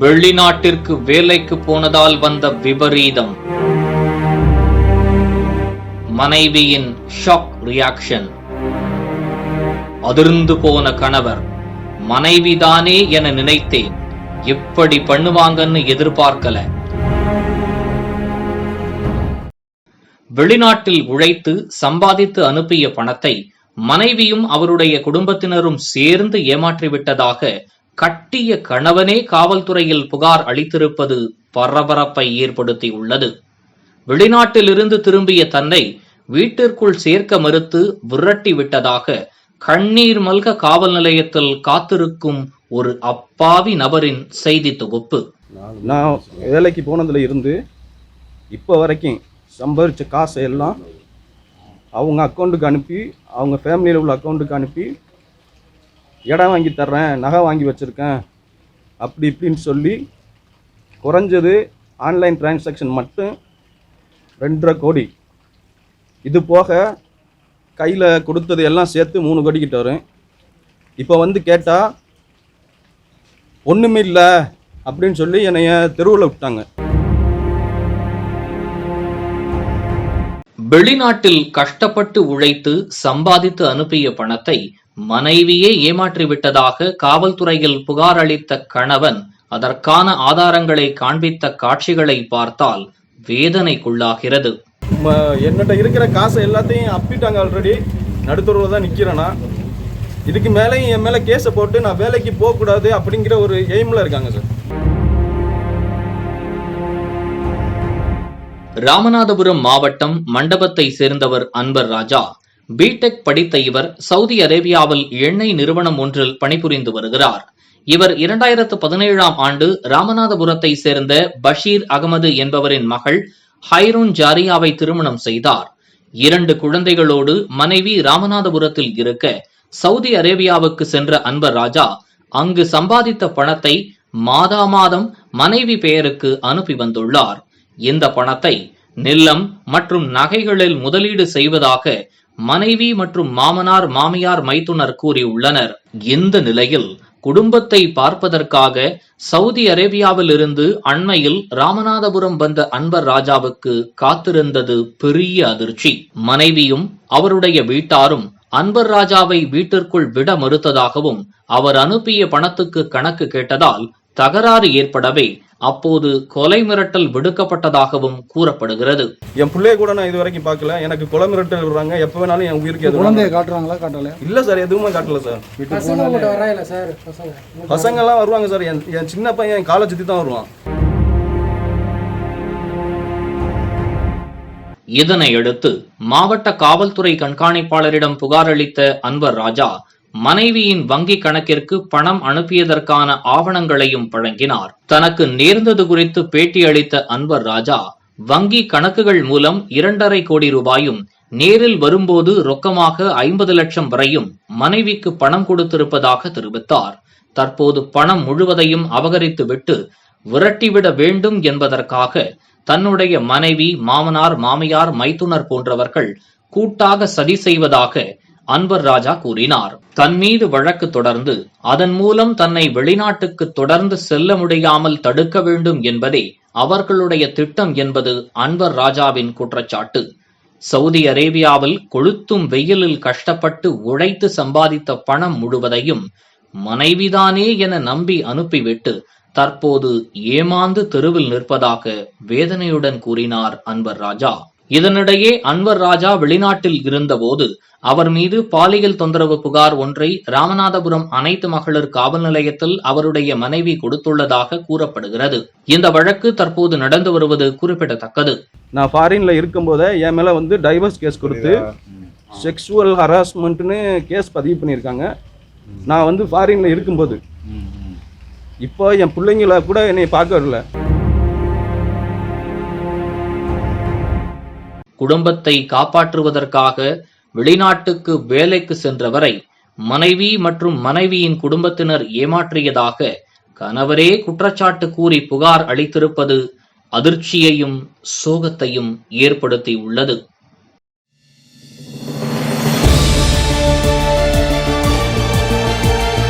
வெளிநாட்டிற்கு வேலைக்கு போனதால் வந்த விபரீதம். மனைவியின் ஷாக் ரியாக்ஷன். அதிர்ந்து போன கணவர் மனைவிதானே என நினைத்தேன். எப்படி பண்ணுவாங்கன்னு எதிர்பார்க்கல. வெளிநாட்டில் உழைத்து சம்பாதித்து அனுப்பிய பணத்தை மனைவியும் அவருடைய குடும்பத்தினரும் சேர்ந்து ஏமாற்றிவிட்டதாக கட்டிய கணவனே காவல்துறையில் புகார் அளித்திருப்பது பரபரப்பை ஏற்படுத்தியுள்ளது. வெளிநாட்டிலிருந்து திரும்பிய தன்னை வீட்டிற்குள் சேர்க்க மறுத்து விரட்டி விட்டதாக கண்ணீர் மல்க காவல் நிலையத்தில் காத்திருக்கும் ஒரு அப்பாவி நபரின் செய்தி தொகுப்பு. நான் வேலைக்கு போனதுல இருந்து இப்போ வரைக்கும் சம்பாதிச்ச காசை எல்லாம் அவங்க அக்கௌண்ட்டுக்கு அனுப்பி அவங்க ஃபேமிலியில் உள்ள அக்கௌண்ட்டுக்கு அனுப்பி இடம் வாங்கி தர்றேன் நகை வாங்கி வச்சுருக்கேன் அப்படி இப்படின்னு சொல்லி குறைஞ்சது ஆன்லைன் டிரான்சாக்ஷன் மட்டும் ரெண்டரை கோடி. இது போக கையில் கொடுத்தது எல்லாம் சேர்த்து மூணு கோடிக்கிட்ட வரும். இப்போ வந்து கேட்டால் ஒன்றுமே இல்லை அப்படின்னு சொல்லி என்னைய தெருவில் விட்டாங்க. வெளிநாட்டில் கஷ்டப்பட்டு உழைத்து சம்பாதித்து அனுப்பிய பணத்தை மனைவியே ஏமாற்றி விட்டதாக காவல்துறையில் புகார் அளித்த கணவன் அதற்கான ஆதாரங்களை காண்பித்த காட்சிகளை பார்த்தால் வேதனைக்குள்ளாகிறது. ம- என்னட்ட இருக்கிற காசை எல்லாத்தையும் அப்பிட்டாங்க ஆல்ரெடி நடுத்தருவில் தான் நிற்கிறேன்னா இதுக்கு மேலேயும் என் மேலே கேஸை போட்டு நான் வேலைக்கு போகக்கூடாது அப்படிங்கிற ஒரு எய்மில் இருக்காங்க சார் ராமநாதபுரம் மாவட்டம் மண்டபத்தை சேர்ந்தவர் அன்பர் ராஜா. பிடெக் படித்த இவர் சவுதி அரேபியாவில் எண்ணெய் நிறுவனம் ஒன்றில் பணிபுரிந்து வருகிறார். இவர் இரண்டாயிரத்து பதினேழாம் ஆண்டு ராமநாதபுரத்தை சேர்ந்த பஷீர் அகமது என்பவரின் மகள் ஹைரூன் ஜாரியாவை திருமணம் செய்தார். இரண்டு குழந்தைகளோடு மனைவி ராமநாதபுரத்தில் இருக்க சவுதி அரேபியாவுக்கு சென்ற அன்பர் ராஜா அங்கு சம்பாதித்த பணத்தை மாதா மாதம் மனைவி பெயருக்கு அனுப்பி வந்துள்ளார். இந்த பணத்தை நிலம் மற்றும் நகைகளில் முதலீடு செய்வதாக மனைவி மற்றும் மாமனார் மாமியார் மைத்துனர் கூறியுள்ளனர். இந்த நிலையில் குடும்பத்தை பார்ப்பதற்காக சவுதி அரேபியாவில் இருந்து அண்மையில் ராமநாதபுரம் வந்த அன்பர் ராஜாவுக்கு காத்திருந்தது பெரிய அதிர்ச்சி. மனைவியும் அவருடைய வீட்டாரும் அன்பர் ராஜாவை வீட்டிற்குள் விட மறுத்ததாகவும் அவர் அனுப்பிய பணத்துக்கு கணக்கு கேட்டதால் தகராறு ஏற்படவே அப்போது கொலை மிரட்டல் விடுக்கப்பட்டதாகவும் கூறப்படுகிறது. என் பிள்ளைய கூட நான் இது வரைக்கும் பார்க்கல. எனக்கு குளம் மிரட்டல் விடுறாங்க. எப்போ வேணாலும் என் உயிருக்கு குழந்தைய காட்டுறாங்களா காட்டல இல்லை சார் எதுவுமே காட்டல சார். பசங்க பசங்கெல்லாம் வருவாங்க சார். என் என் சின்ன பையன் என் காலை சுற்றி தான் வருவான். இதனையடுத்து மாவட்ட காவல்துறை கண்காணிப்பாளரிடம் புகார் அளித்த அன்வர் ராஜா மனைவியின் வங்கி கணக்கிற்கு பணம் அனுப்பியதற்கான ஆவணங்களையும் வழங்கினார். தனக்கு நேர்ந்தது குறித்து பேட்டியளித்த அன்வர் ராஜா வங்கி கணக்குகள் மூலம் இரண்டரை கோடி ரூபாயும் நேரில் வரும்போது ரொக்கமாக ஐம்பது லட்சம் வரையும் மனைவிக்கு பணம் கொடுத்திருப்பதாக தெரிவித்தார். தற்போது பணம் முழுவதையும் அபகரித்துவிட்டு விரட்டிவிட வேண்டும் என்பதற்காக தன்னுடைய மனைவி மாமனார் மாமியார் மைத்துனர் போன்றவர்கள் கூட்டாக சதி செய்வதாக அன்வர் ராஜா கூறினார் தன் மீது வழக்கு தொடர்ந்து அதன் மூலம் தன்னை வெளிநாட்டுக்கு தொடர்ந்து செல்ல முடியாமல் தடுக்க வேண்டும் என்பதே அவர்களுடைய திட்டம் என்பது அன்வர் ராஜாவின் குற்றச்சாட்டு. சவுதி அரேபியாவில் கொளுத்தும் வெயிலில் கஷ்டப்பட்டு உழைத்து சம்பாதித்த பணம் முழுவதையும் மனைவிதானே என நம்பி அனுப்பிவிட்டு தற்போது ஏமாந்து தெருவில் நிற்பதாக வேதனையுடன் கூறினார் அன்வர் ராஜா. இதனிடையே அன்வர் ராஜா வெளிநாட்டில் இருந்தபோது அவர் மீது பாலியல் தொந்தரவு புகார் ஒன்றை ராமநாதபுரம் அனைத்து மகளிர் காவல் நிலையத்தில் அவருடைய மனைவி கொடுத்துள்ளதாக கூறப்படுகிறது. இந்த வழக்கு தற்போது நடந்து வருவது குறிப்பிடத்தக்கது. நான் ஃபாரினில் இருக்கும்போதே என் மேலே வந்து டைவர்ஸ் கேஸ் கொடுத்து செக்ஷுவல் ஹராஸ்மெண்ட்னு கேஸ் பதிவு பண்ணியிருக்காங்க. நான் வந்து ஃபாரினில் இருக்கும்போது. இப்போ என் பிள்ளைங்கள கூட என்னை பார்க்க வரல. குடும்பத்தை காப்பாற்றுவதற்காக வெளிநாட்டுக்கு வேலைக்கு சென்றவரை மனைவி மற்றும் மனைவியின் குடும்பத்தினர் ஏமாற்றியதாக கணவரே குற்றச்சாட்டு கூறி புகார் அளித்திருப்பது அதிர்ச்சியையும் சோகத்தையும் ஏற்படுத்தியுள்ளது.